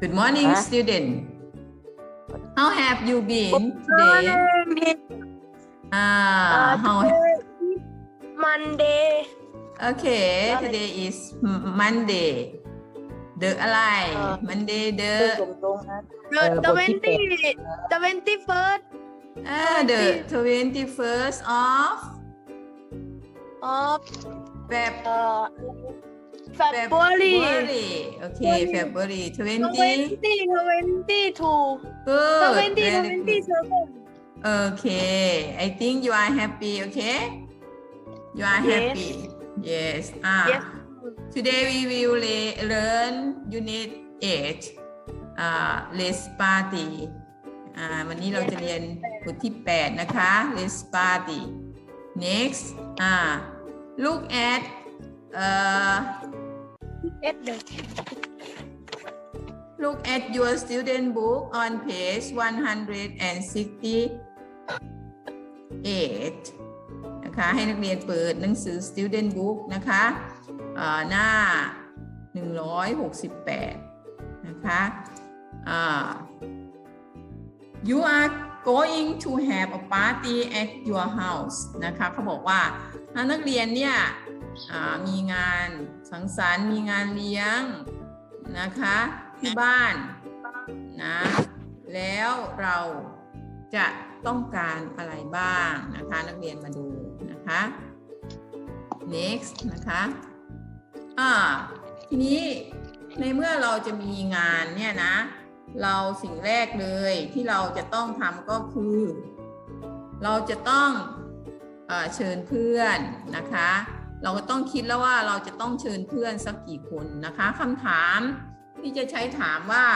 Good morning, Huh? student. How have you been today? Ah, how? Monday Okay, Morning. today is M- Monday. The อะไรเอ่อ Monday the ตรงๆนะ the เออบทที่ twenty twenty first อ่า the 21st of of Feb uh, February February. Okay, February 20. twenty twenty two Good. twenty very twenty good. seven Okay, I think you are happy, okay? You are Yes. happy. Yes. Ah. Yes. Today we will le- learn unit 8 uh, Let's Party อ่าวันนี้เราจะเรียนบทที่ 8 นะคะ Let's Party Next อ่า look at uh, at the look at your student book on page 168 นะคะให้นักเรียนเปิดหนังสือ student book นะคะหน้า 168 นะคะอ่า you are going to have a party at your house นะคะเขาบอกว่านักเรียนเนี่ยมีงาน สังสรรค์มีงานเลี้ยงนะคะที่บ้านนะแล้วเราจะต้องการอะไรบ้างนะคะ นักเรียนมาดูนะคะ next นะคะอ่าทีนี้ในเมื่อเราจะมีงานเนี่ยนะ เราสิ่งแรกเลยที่เราจะต้องทำก็คือ เราจะต้องเอเชิญเพื่อนนะคะ เราก็ต้องคิดแล้วว่าเราจะต้องเชิญเพื่อนสักกี่คนนะคะคำถามที่จะใช้ถามว่า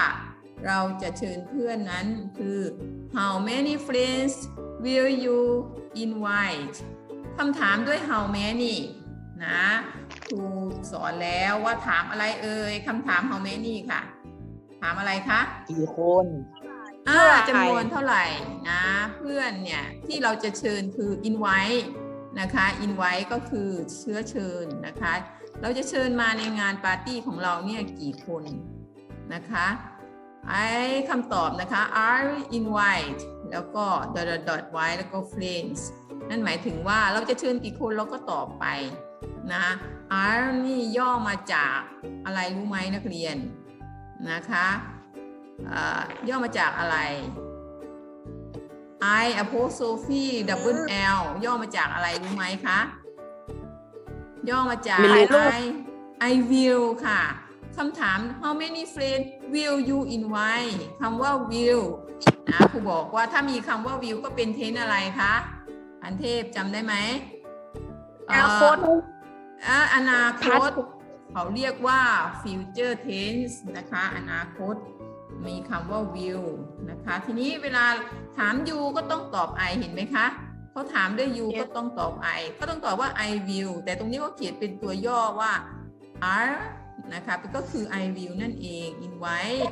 เราจะเชิญเพื่อนนั้นคือ how many friends will you invite คำถามด้วย how many นะครูสอนแล้วว่าถามอะไรเอ่ยคำถาม how many ค่ะ ถามอะไรคะกี่คนอ่าเท่าไหร่จำนวนเท่าไหร่นะ เพื่อนเนี่ยที่เราจะเชิญคือ invite นะคะ invite ก็คือเชื้อเชิญนะคะ เราจะเชิญมาในงานปาร์ตี้ของเราเนี่ยกี่คนนะคะไอ้คำตอบนะคะ are invite แล้วก็ dot dot dot y แล้วก็ friends นั่นหมายถึงว่าเราจะเชิญกี่คนเราก็ตอบไปนะ are นี่ย่อมาจากอะไรรู้ไหมนักเรียนนะคะอ่าย่อมาจากอะไร I apostrophe double L ย่อมาจากอะไรรู้ไหมคะ ย่อมาจากไม่รู้ I I will ค่ะคำถาม how many friends will you invite คำว่า will นะครูบอกว่าถ้ามีคำว่า will ก็เป็นเทนอะไรคะอันเทพจำได้ไหมอนาคตเอ่ออนาคต เขาเรียกว่า future tense นะคะ อนาคต มีคำว่า will นะคะ ทีนี้เวลาถาม you ก็ต้องตอบ I เห็นไหมคะเขาถามด้วย you ก็ต้องตอบ I ก็ต้องตอบว่า I will แต่ตรงนี้ก็เขียนเป็นตัวย่อว่า are นะคะก็คือ I will นั่นเอง invite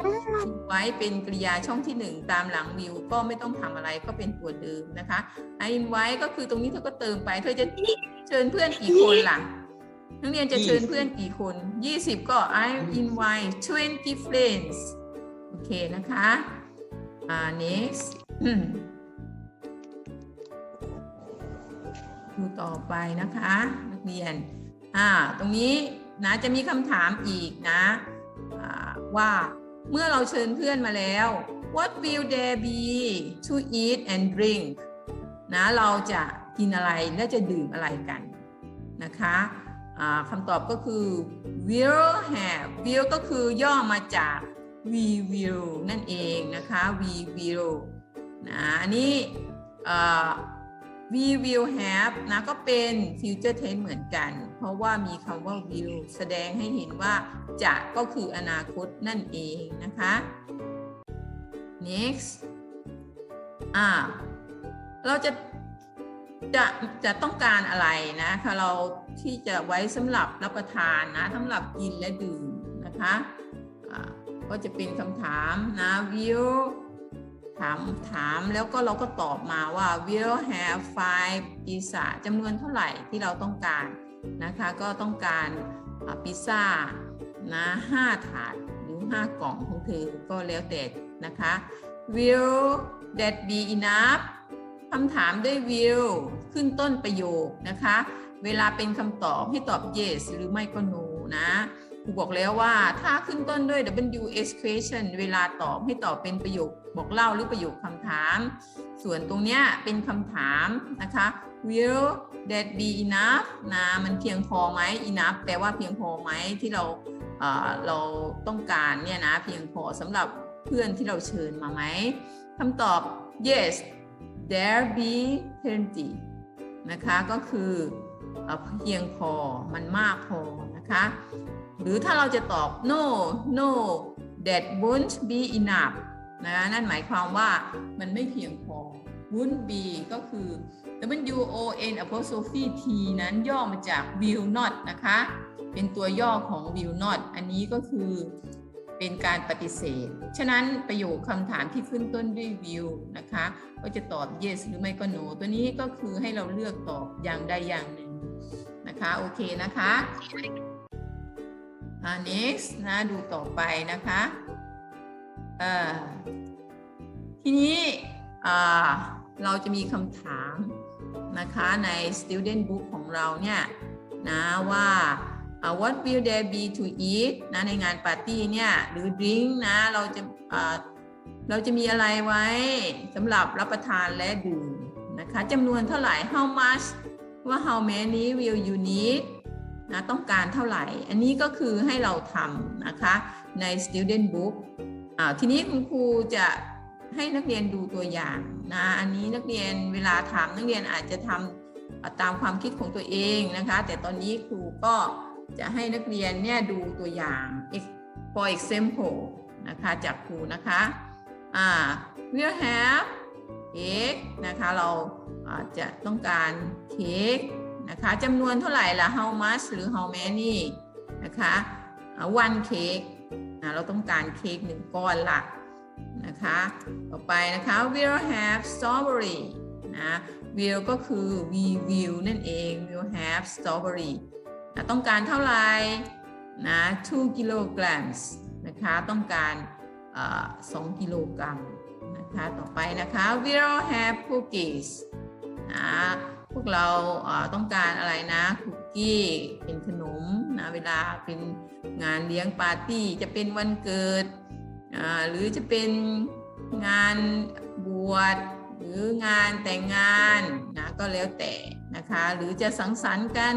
invite เป็นกริยาช่องที่หนึ่งตามหลัง will ก็ไม่ต้องทำอะไรก็เป็นตัวเดิมนะคะ I invite ก็คือตรงนี้เธอก็เติมไป เธอจะเชิญเพื่อนกี่คนล่ะนักเรียนจะเชิญเพื่อนกี่คน 20 ก็ I invite 20 friends โอเคนะคะ อ่า next ดูต่อไปนะคะ นักเรียน อ่า ตรงนี้นะจะมีคำถามอีกนะว่าเมื่อเราเชิญเพื่อนมาแล้ว what will there be to eat and drink นะเราจะกินอะไรและจะดื่มอะไรกันนะคะคำตอบก็คือ will have will ก็คือย่อมาจาก we will นั่นเองนะคะ we will นะอันนี้ we will have นะก็เป็น future tense เหมือนกัน เพราะว่ามีคำว่า will แสดงให้เห็นว่าจะก็คืออนาคตนั่นเองนะคะ next อ่าเราจะจะจะต้องการอะไรนะคะเราที่จะไว้สำหรับรับประทานนะสำหรับกินและดื่มนะคะ ก็จะเป็นคำถามนะ will ถามถามแล้วก็เราก็ตอบมาว่า will have five pizza จำนวนเท่าไหร่ที่เราต้องการนะคะ ก็ต้องการพิซซ่านะห้าถาดหรือ5กล่องของเธอก็แล้วแต่นะคะ will that be enough คำถามด้วย will ขึ้นต้นประโยคนะคะ เวลาเป็นคำตอบให้ตอบ yes หรือไม่ก็ no นะ รูบอกแล้วว่าถ้าขึ้นต้นด้วย WH question เวลาตอบให้ตอบเป็นประโยคบอกเล่าหรือประโยคคำถาม ส่วนตรงเนี้ยเป็นคำถามนะคะ will that be enough นะมันเพียงพอไหม enough แปลว่าเพียงพอไหมที่เราเเราต้องการเนี่ยนะเพียงพอสำหรับเพื่อนที่เราเชิญมาไหมคำตอบ yes there be plenty นะคะก็คือเพียงพอมันมากพอนะคะ รือถ้าเราจะตอบ no no that won't be enough นะนั่นหมายความว่ามันไม่เพียงพอ won't be ก็คือ W O N apostrophe T นั้นย่อมาจาก will not นะคะ เป็นตัวย่อของ will not อันนี้ก็คือเป็นการปฏิเสธ ฉะนั้นประโยคคำถามที่ขึ้นต้นด้วย will นะคะ ก็จะตอบ yes หรือไม่ก็ no ตัวนี้ก็คือให้เราเลือกตอบอย่างใดอย่างหนึ่งนะคะ โอเคนะคะ อ่า next นะดูต่อไปนะคะเอ่อทีนี้อ่าเราจะมีคำถามนะคะใน student book ของเราเนี่ยนะว่าอ่า what will there be to eat นะในงานปาร์ตี้เนี่ยหรือ drink นะเราจะอ่าเราจะมีอะไรไว้สำหรับรับประทานและดื่มนะคะจำนวนเท่าไหร่ how much ว่า how many will you need นะต้องการเท่าไหร่ อันนี้ก็คือให้เราทำนะคะใน student book อ่าทีนี้คุณครูจะให้นักเรียนดูตัวอย่างนะอันนี้นักเรียนเวลาถามนักเรียนอาจจะทำอ่าตามความคิดของตัวเองนะคะ แต่ตอนนี้ครูก็จะให้นักเรียนเนี่ยดูตัวอย่าง Ex- for example นะคะจากครูนะคะอ่า we'll have cake นะคะเราอาจะต้องการเค้ก นะคะจำนวนเท่าไหร่ละ how much หรือ how many นะคะ one cake เราต้องการเค้กหนึ่งก้อนละนะคะ ต่อไปนะคะ will have strawberry นะ will ก็คือ we will นั่นเอง will have strawberry นะต้องการเท่าไหร่นะ2 kilograms นะคะต้องการเอ่อ2กิโลกรัมนะคะ ต่อไปนะคะ will have cookies นะ พวกเราต้องการอะไรนะคุกกี้เป็นขนมนะเวลาเป็นงานเลี้ยงปาร์ตี้จะเป็นวันเกิดหรือจะเป็นงานบวชหรืองานแต่งงานนะก็แล้วแต่นะคะหรือจะสังสรรค์กัน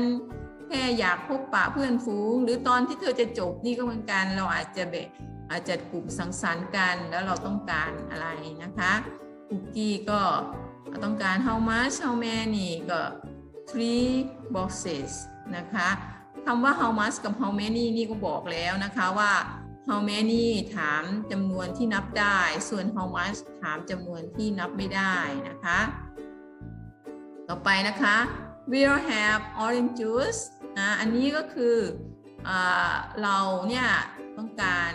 แค่อยากพบปะเพื่อนฝูง หรือตอนที่เธอจะจบนี่ก็เหมือนกันเราอาจจะแบบอาจจะกลุ่มสังสรรค์กันแล้วเราต้องการอะไรนะคะ คุกกี้ก็ต้องการ how much how many ก็ three boxes นะคะคำว่า how much กับ how many นี่ก็บอกแล้วนะคะว่า how many ถามจำนวนที่นับได้ ส่วน how much ถามจำนวนที่นับไม่ได้นะคะ ต่อไปนะคะ we'll have orange juice นะอันนี้ก็คืออเราเนี่ยต้องการ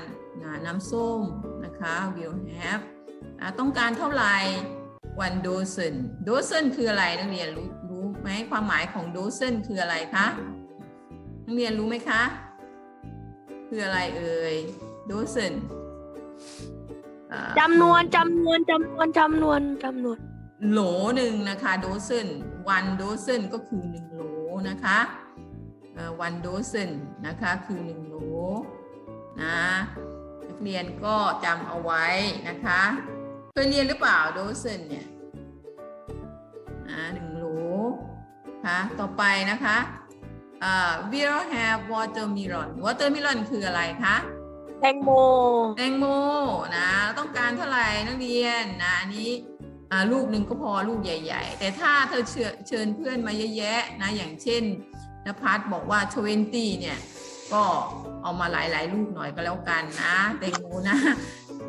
น้ำส้มนะคะ we'll have ต้องการเท่าไหร่ one dozen dozen คืออะไรนักเรียนรู้รู้ไหมความหมายของ dozen คืออะไรคะนักเรียนรู้ไหมคะ คืออะไรเอ่ย dozen อ่าจำนวนจำนวนจำนวนจำนวนจำนวน โหลหนึ่งนะคะ dozen one dozen ก็คือหนึ่งโหลนะคะเอ่อ one dozen นะคะคือหนึ่งโหลนะนั กเรียนก็จำเอาไว้นะคะเคยเรียนหรือเปล่า dozen เนี่ยนะหนึ่งโหลค่ะต่อไปนะคะอ่า we'll have watermelon watermelon คืออะไรคะแตงโมแตงโมนะต้องการเท่าไหร่นักเรียนนะอันนี้อ่าลูกหนึ่งก็พอลูกใหญ่ ๆ แต่ถ้าเธอเชิญเชิญเพื่อนมาเยอะแยะนะอย่างเช่นนภัสบอกว่า 20 เนี่ย ก็เอามาหลายๆลูกหน่อยก็แล้วกันนะแตงโมนะ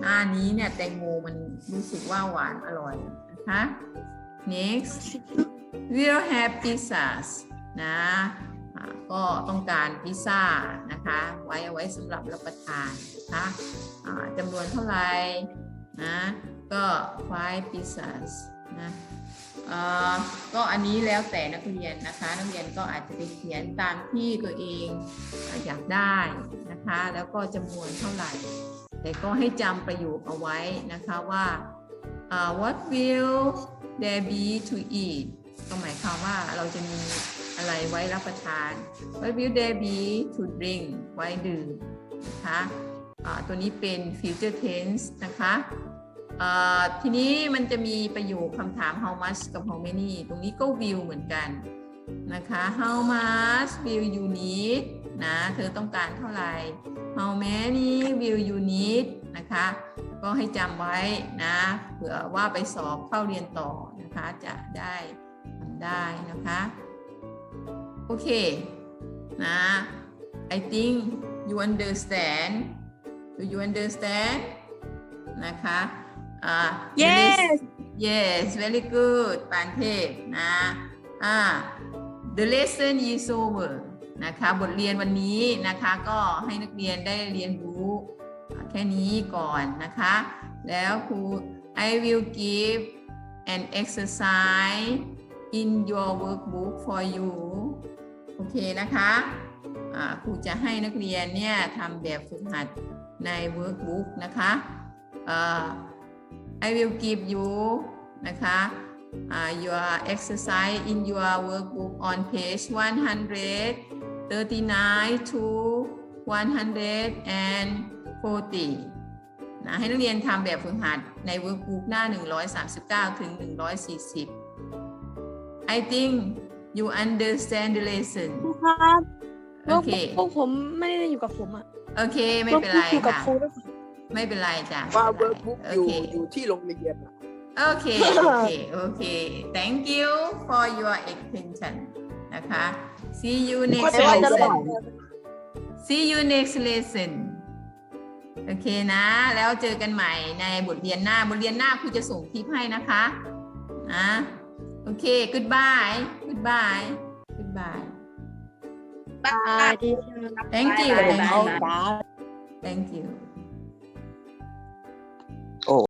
หน้านี้เนี่ยแตงโมมันรู้สึกว่าหวานอร่อยนะคะ next we'll have pizzas นะก็ต้องการพิซซ่านะคะ ไว้เอาไว้สำหรับรับประทานนะคะอ่าจำนวนเท่าไหร่นะก็ five pizzas นะ ก็อันนี้แล้วแต่นักเรียนนะคะ นักเรียนก็อาจจะไปเขียนตามที่ตัวเองอยากได้นะคะ แล้วก็จำนวนเท่าไหร่ แต่ก็ให้จำประโยคเอาไว้นะคะว่าอ่า what will there be to eat ก็หมายความว่าเราจะมีอะไรไว้รับประทาน what will there be to drink ไว้ดื่มนะคะอ่าตัวนี้เป็น future tense นะคะ ทีนี้มันจะมีประโยคคำถาม how much กับ how many ตรงนี้ก็ will เหมือนกันนะคะ how much will you need นะเธอต้องการเท่าไหร่ how many will you need นะคะ ก็ให้จำไว้นะเผื่อว่าไปสอบเข้าเรียนต่อนะคะ จะได้ทำได้นะคะ โอเค นะ I think you understand do you understand นะคะ อ่า Yes yes very good ปานเทพนะอ่า the lesson is over นะคะบทเรียนวันนี้นะคะก็ให้นักเรียนได้เรียนรู้แค่นี้ก่อนนะคะ แล้วครู I will give an exercise in your workbook for you โอเคนะคะอ่าครูจะให้นักเรียนเนี่ยทำแบบฝึกหัดใน workbook นะคะอ่า I will give you นะคะอ่า your exercise in your workbook on page 139 to 140นะให้นักเรียนทำแบบฝึกหัดใน workbook หน้า 139 ถึง 140 I think you understand the lesson ครับโอเคพวกผมไม่ได้อยู่กับผมอะโอเค ไม่เป็นไรพวกอยู่กับค่ะครูด้วยค่ะ ไม่เป็นไรจ้ะว่าไม่เวิป็ร์นกไรบุ๊กโออยู่เคอยู่ที่โรงเรียนอะ Okay, okay, okay. Thank you for your attention นะคะ See you ก็ next จะว่าจะ lesson See you next lesson โอเคนะ แล้วเจอกันใหม่ในบทเรียนหน้าบทเรียนหน้าครูจะส่งคลิปให้นะคะนะโอเค goodbye goodbye goodbye บายดี Thank you thank you เอา thank you Oh.